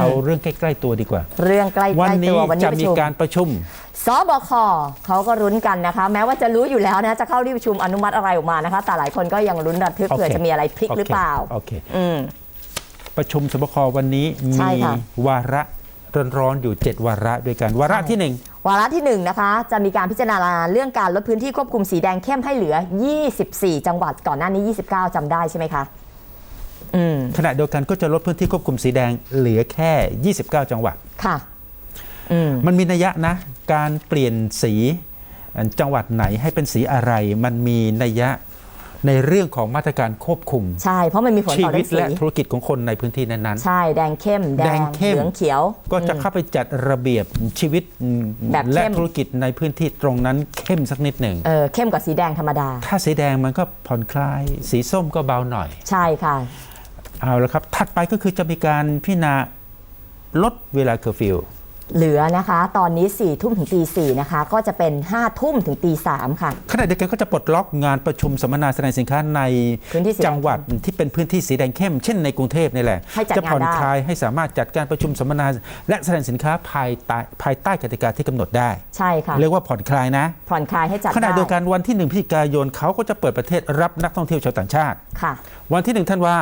เอาเรื่องใกล้ๆตัวดีกว่า เรื่องใกล้วันๆนี้ตัววันนี้จะประมีชุมการประชุมสบคเขาก็รุ้นกันนะคะ แม้ว่าจะรู้อยู่แล้วนะจะเข้าที่ประชุมอนุมัติอะไรออกมานะคะ แต่หลายคนก็ยังรุ้นระทึกโอเคเผื่อจะมีอะไรพลิกหรือเปล่าโอเคอืมประชุมสบควันนี้ใช่มีค่ะวาระร้อนๆอยู่ 7 วาระด้วยกัน วาระที่หนึ่งวาระที่ 1 นะคะ จะมีการพิจารณาเรื่องการลดพื้นที่ควบคุมสีแดงเข้มให้เหลือ 24 จังหวัดก่อนหน้านี้ 29จำได้ใช่ไหมคะอืม ขณะเดียวกันก็จะลดพื้นที่ควบคุมสีแดงเหลือแค่ 29 จังหวัดค่ะอืมมันมีนัยยะนะ การเปลี่ยนสีจังหวัดไหนให้เป็นสีอะไร มันมีนัยยะในเรื่องของมาตรการควบคุม ใช่ เพราะมันมีผลชีต่อวิเรื่ตองสีและธุรกิจของคนในพื้นที่นั้นใช่ แดงเข้ม แดแดงงเข้มเหลืองเขียวๆก็จะเข้าไปจัดระเบียบชีวิตแบบเข้มและธุรกิจในพื้นที่ตรงนั้นเข้มสักนิดหนึ่งเออเข้มกว่าสีแดงธรรมดา ถ้าสีแดงมันก็ผ่อนคลาย สีส้มก็เบาหน่อย ใช่ค่ะ เอาละครับ ถัดไปก็คือจะมีการพิจารณาลดเวลาเคอร์ฟิวเหลือนะคะ ตอนนี้4ี่ทุ่มถึงตีสี่นะคะ ก็จะเป็น5้าทุ่มถึงตีสามค่ะ ขณะเดียวกันก็จะปลดล็อกงานประชุมสัมมนาแสดงสินค้าในพื้นที่สีแดงจังหวัดที่เป็นพื้นที่สีแดงเข้ม เช่นในกรุงเทพนี่แหละให้จัดจะผ่อนงานได้คลายให้สามารถจัดการประชุมสัมมนาและแสดงสินค้าภายใต้ภายใต้กติกาที่กำหนดได้ ใช่ค่ะ เรียกว่าผ่อนคลายนะ ผ่อนคลายให้จัดขณะได้เดียวกันวันที่หนึ่งพฤศจิกายนเขาก็จะเปิดประเทศรับนักท่องเที่ยวชาวต่างชาติค่ะ วันที่หนึ่งท่านว่า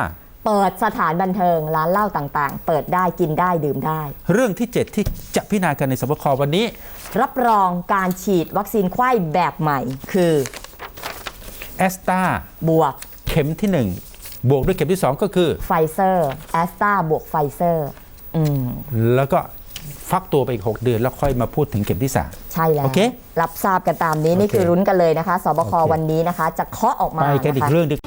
เปิดสถานบันเทิงร้านเหล้าต่างๆ เปิดได้กินได้ดื่มได้ เรื่องที่ 7 ที่จะพิจารณากันในสบควันนี้ รับรองการฉีดวัคซีนไข้แบบใหม่ คือแอสตราบวกเข็มที่ 1 บวกด้วยเข็มที่ 2 ก็คือ ไฟเซอร์แอสตราบวกไฟเซอร์อืมแล้วก็ฟักตัวไปอีก 6 เดือนแล้วค่อยมาพูดถึงเข็มที่ใช่แล้ว โอเครับทราบกันตามนี้ นี่โอเคคือรุ้นกันเลยนะคะสบคโอเควันนี้นะคะ จะเคาะออก3มาไปกันอีนะกคะเรื่องหนึง